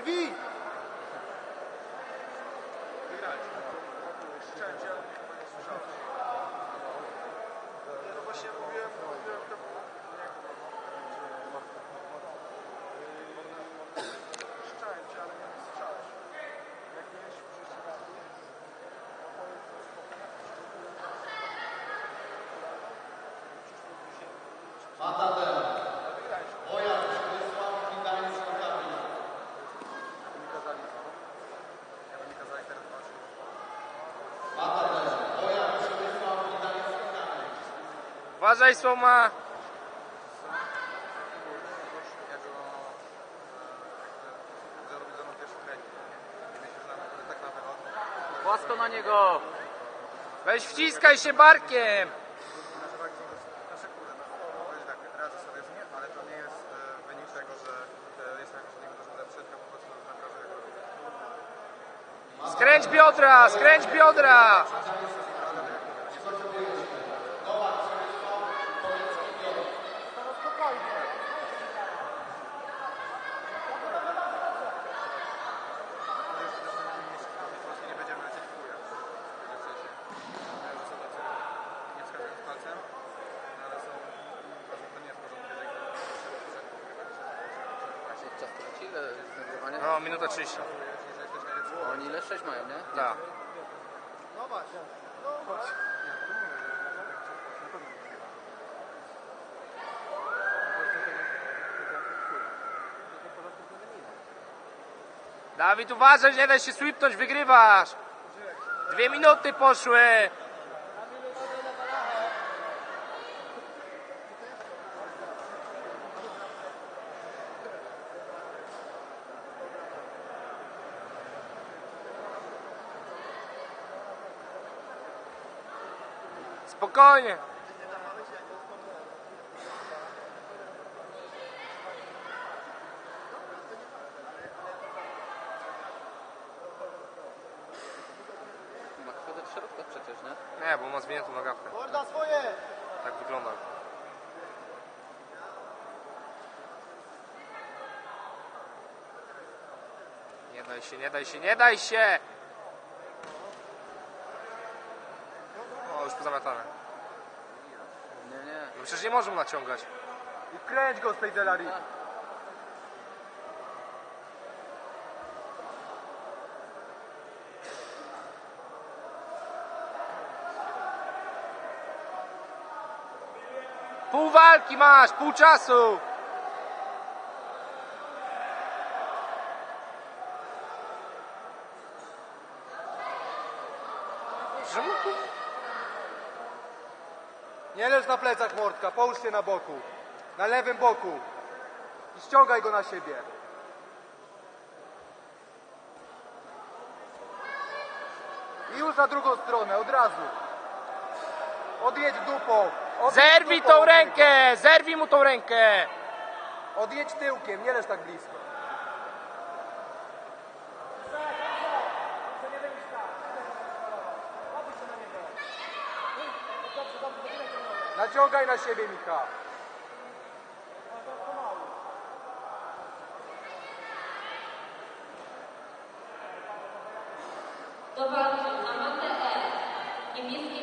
Cię, ale chyba nie słyszałeś. Nie, no właśnie mówiłem, mówiłem to... Cię, ale nie słyszałeś. Jak miałeś przyjść rady, Matador. Na wylot. Płasko na niego! Weź wciskaj się barkiem! Nasze walki są dosyć, nasze kurde, no, powiedzieć tak, radzę sobie z nim, ale to nie jest e, wynik tego, że e, jestem jakoś od niego dużo lepszy, tylko po prostu naprawdę jak robię. Skręć biodra, skręć biodra! To jest też ten mistrz, po prostu nie będziemy lecieć w chuja. W sensie, e, że są tacy, nie wskazując palcem, no, ale są, uważam, to nie jest porządek, jeżeli ktoś przed, przed, Czas traci? Ile? No, minuta 30. jeżeli ktoś najlepszy Oni ile? 6 mają, nie? Tak. No właśnie. No właśnie. Dawid, uważaj, nie daj się sweepnąć, wygrywasz! Dwie minuty poszły! Spokojnie. Ma chwytę w środku przecież, nie? Nie, bo ma zwiniętą nogawkę. Morda swoje! Tak wygląda. Nie daj się, nie daj się, nie daj się! O, już pozamiatane. Nie, nie. No przecież nie może mu naciągać. I kręć go z tej delarii. Pół walki masz, pół czasu! Tu- Nie leż na plecach Mordka, połóż się na boku. Na lewym boku. I ściągaj go na siebie. I już na drugą stronę, od razu. Odjedź dupą. Odjedź Zerwij dupą tą rękę! Zerwij mu tą rękę! Odjedź tyłkiem, nie leż tak blisko. Naciągaj na siebie, Michał. Do walki Amandę E. Niebieskie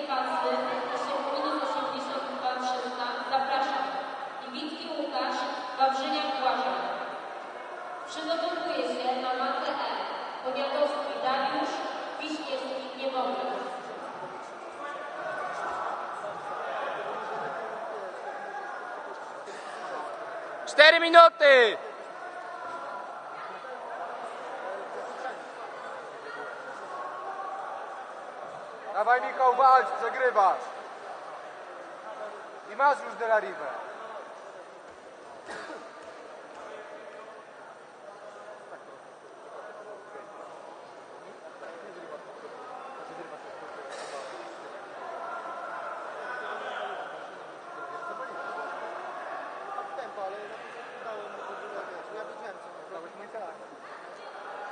4 minuty! Dawaj Michał, walcz, przegrywasz. I masz już Delarive.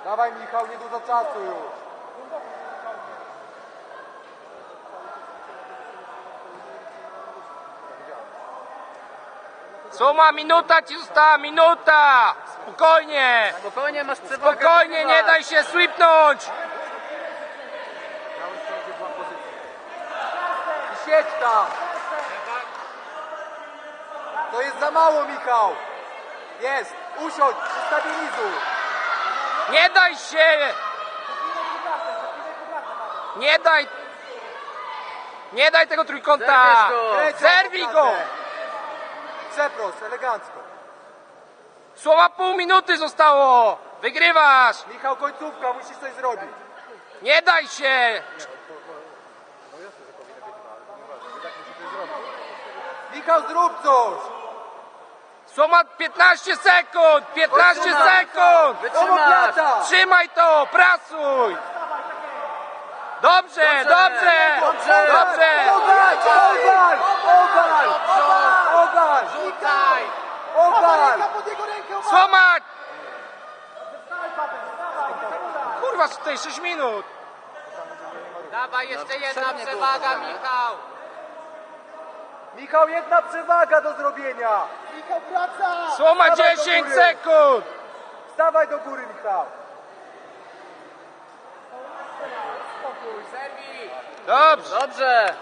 Dawaj Michał, nie dużo czasu już. Suma, minuta ci została, minuta! Spokojnie! Spokojnie, masz przewagę. Spokojnie, nie daj się pozycja. I siedź tam. To jest za mało, Michał. Jest. Usiądź, ustabilizuj. Nie daj się! Nie daj! Nie daj tego trójkąta! Zerwij go! klatę. Przeprost, elegancko. Słowa pół minuty zostało! Wygrywasz! Michał, końcówka, musisz coś zrobić. Nie daj się! Michał, zrób coś. Słoma 15 sekund! 15 Wytrzymaj. sekund! Wytrzymasz! Trzymaj to! Prasuj! Dobrze, dobrze! Dobrze. Dobrze! Ogal, ogal, ogal, ogal, Rzucaj! ogal. Kurwa, tutaj 6 minut! Dawaj, jeszcze jedna przewaga, Michał! Michał, jedna przewaga do zrobienia. Michał, wraca. Słoma Dawaj do 10 góry. sekund! Stawaj do góry, Michał. Dobrze! Dobrze!